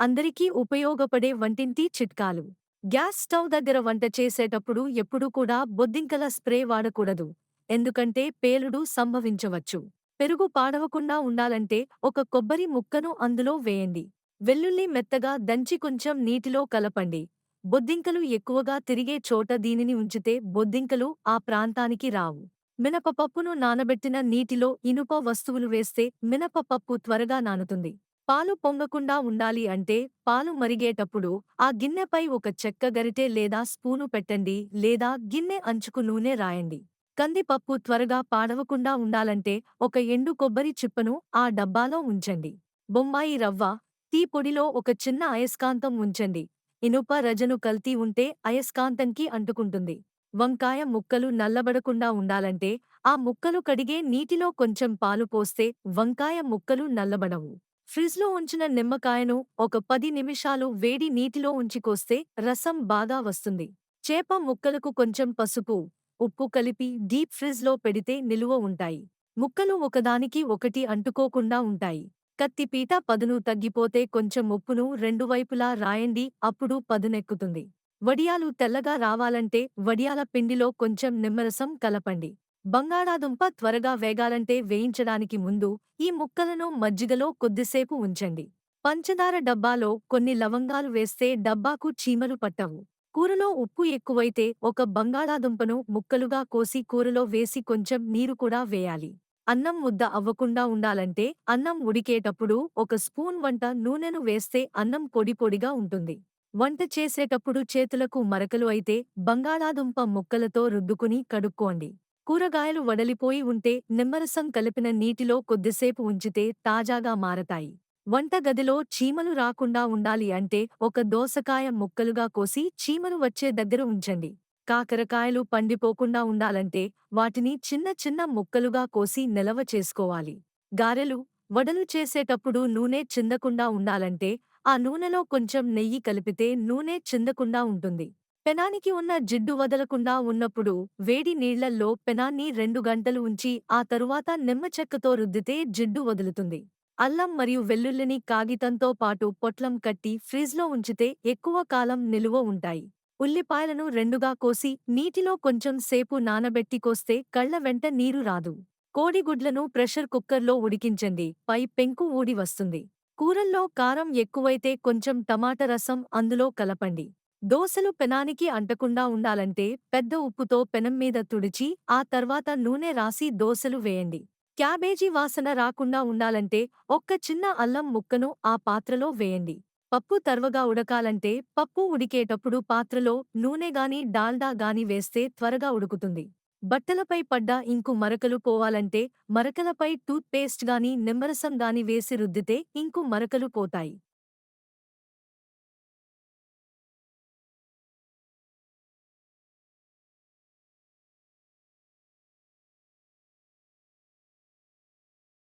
అందరికీ ఉపయోగపడే వంటింటి చిట్కాలు. గ్యాస్ స్టవ్ దగ్గర వంట చేసేటప్పుడు ఎప్పుడూ కూడా బొద్దింకల స్ప్రే వాడకూడదు. ఎందుకంటే పేలుడు సంభవించవచ్చు. పెరుగు పాడవకుండా ఉండాలంటే ఒక కొబ్బరి ముక్కను అందులో వేయండి. వెల్లుల్లి మెత్తగా దంచి కొంచెం నీటిలో కలపండి. బొద్దింకలు ఎక్కువగా తిరిగే చోట దీనిని ఉంచితే బొద్దింకలు ఆ ప్రాంతానికి రావు. మినపపప్పును నానబెట్టిన నీటిలో ఇనుప వస్తువులు వేస్తే మినపపప్పు త్వరగా నానుతుంది. పాలు పొంగకుండా ఉండాలి అంటే పాలు మరిగేటప్పుడు ఆ గిన్నెపై ఒక చెక్క గరిటె లేదా స్పూను పెట్టండి లేదా గిన్నె అంచుకు నూనె రాయండి. కందిపప్పు త్వరగా పాడవకుండా ఉండాలంటే ఒక ఎండు కొబ్బరి చిప్పను ఆ డబ్బాలో ఉంచండి. బొమ్మాయి రవ్వ టీ పొడిలో ఒక చిన్న అయస్కాంతం ఉంచండి. ఇనుప రజను కల్తీ ఉంటే అయస్కాంతంకి అంటుకుంటుంది. వంకాయ ముక్కలు నల్లబడకుండా ఉండాలంటే ఆ ముక్కలు కడిగే నీటిలో కొంచెం పాలు పోస్తే వంకాయ ముక్కలు నల్లబడవు. ఫ్రిజ్లో ఉంచిన నిమ్మకాయను ఒక పది నిమిషాలు వేడి నీటిలో ఉంచికోస్తే రసం బాగా వస్తుంది. చేప ముక్కలకు కొంచెం పసుపు ఉప్పు కలిపి డీప్ ఫ్రిజ్లో పెడితే నిలువ ఉంటాయి. ముక్కలు ఒకదానికి ఒకటి అంటుకోకుండా ఉంటాయి. కత్తిపీట పదును తగ్గిపోతే కొంచెం ఉప్పును రెండు వైపులా రాయండి అప్పుడు పదునెక్కుతుంది. వడియాలు తెల్లగా రావాలంటే వడియాల పిండిలో కొంచెం నిమ్మరసం కలపండి. బంగాళాదుంప త్వరగా వేగాలంటే వేయించడానికి ముందు ఈ ముక్కలను మజ్జిగలో కొద్దిసేపు ఉంచండి. పంచదార డబ్బాలో కొన్ని లవంగాలు వేస్తే డబ్బాకు చీమలు పట్టవు. కూరలో ఉప్పు ఎక్కువైతే ఒక బంగాళాదుంపను ముక్కలుగా కోసి కూరలో వేసి కొంచెం నీరు కూడా వేయాలి. అన్నం ముద్ద అవ్వకుండా ఉండాలంటే అన్నం ఉడికేటప్పుడు ఒక స్పూన్ వంట నూనెను వేస్తే అన్నం పొడి పొడిగా ఉంటుంది. వంట చేసేటప్పుడు చేతులకు మరకలు అయితే బంగాళాదుంప ముక్కలతో రుద్దుకుని కడుక్కోండి. కూరగాయలు వడలిపోయి ఉంటే నిమ్మరసం కలిపిన నీటిలో కొద్దిసేపు ఉంచితే తాజాగా మారతాయి. వంటగదిలో చీమలు రాకుండా ఉండాలి అంటే ఒక దోసకాయ ముక్కలుగా కోసి చీమలు వచ్చే దగ్గర ఉంచండి. కాకరకాయలు పండిపోకుండా ఉండాలంటే వాటిని చిన్న చిన్న ముక్కలుగా కోసి నిలవ చేసుకోవాలి. గారెలు వడలు చేసేటప్పుడు నూనె చిందకుండా ఉండాలంటే ఆ నూనెలో కొంచెం నెయ్యి కలిపితే నూనె చిందకుండా ఉంటుంది. పెనానికి ఉన్న జిడ్డు వదలకుండా ఉన్నప్పుడు వేడి నీళ్ళల్లో పెనాన్ని రెండు గంటలు ఉంచి ఆ తరువాత నిమ్మచెక్కతో రుద్దితే జిడ్డు వదులుతుంది. అల్లం మరియు వెల్లుల్లిని కాగితంతో పాటు పొట్లం కట్టి ఫ్రిజ్లో ఉంచితే ఎక్కువ కాలం నిలువ ఉంటాయి. ఉల్లిపాయలను రెండుగా కోసి నీటిలో కొంచెం సేపు నానబెట్టి కోస్తే కళ్ళ వెంట నీరు రాదు. కోడిగుడ్లను ప్రెషర్ కుక్కర్లో ఉడికించండి. పై పెంకు ఊడి వస్తుంది. కూరల్లో కారం ఎక్కువైతే కొంచెం టమాటా రసం అందులో కలపండి. దోసలు పెనానికి అంటకుండా ఉండాలంటే పెద్ద ఉప్పుతో పెనం మీద తుడిచి ఆ తర్వాత నూనె రాసి దోసలు వేయండి. క్యాబేజీ వాసన రాకుండా ఉండాలంటే ఒక్క చిన్న అల్లం ముక్కను ఆ పాత్రలో వేయండి. పప్పు తర్వగా ఉడకాలంటే పప్పు ఉడికేటప్పుడు పాత్రలో నూనె గాని డాల్డా గాని వేస్తే త్వరగా ఉడుకుతుంది. బట్టలపై పడ్డ ఇంకు మరకలు పోవాలంటే మరకలపై టూత్ పేస్ట్ గాని నిమ్మరసం గాని వేసి రుద్దితే ఇంకు మరకలు పోతాయి.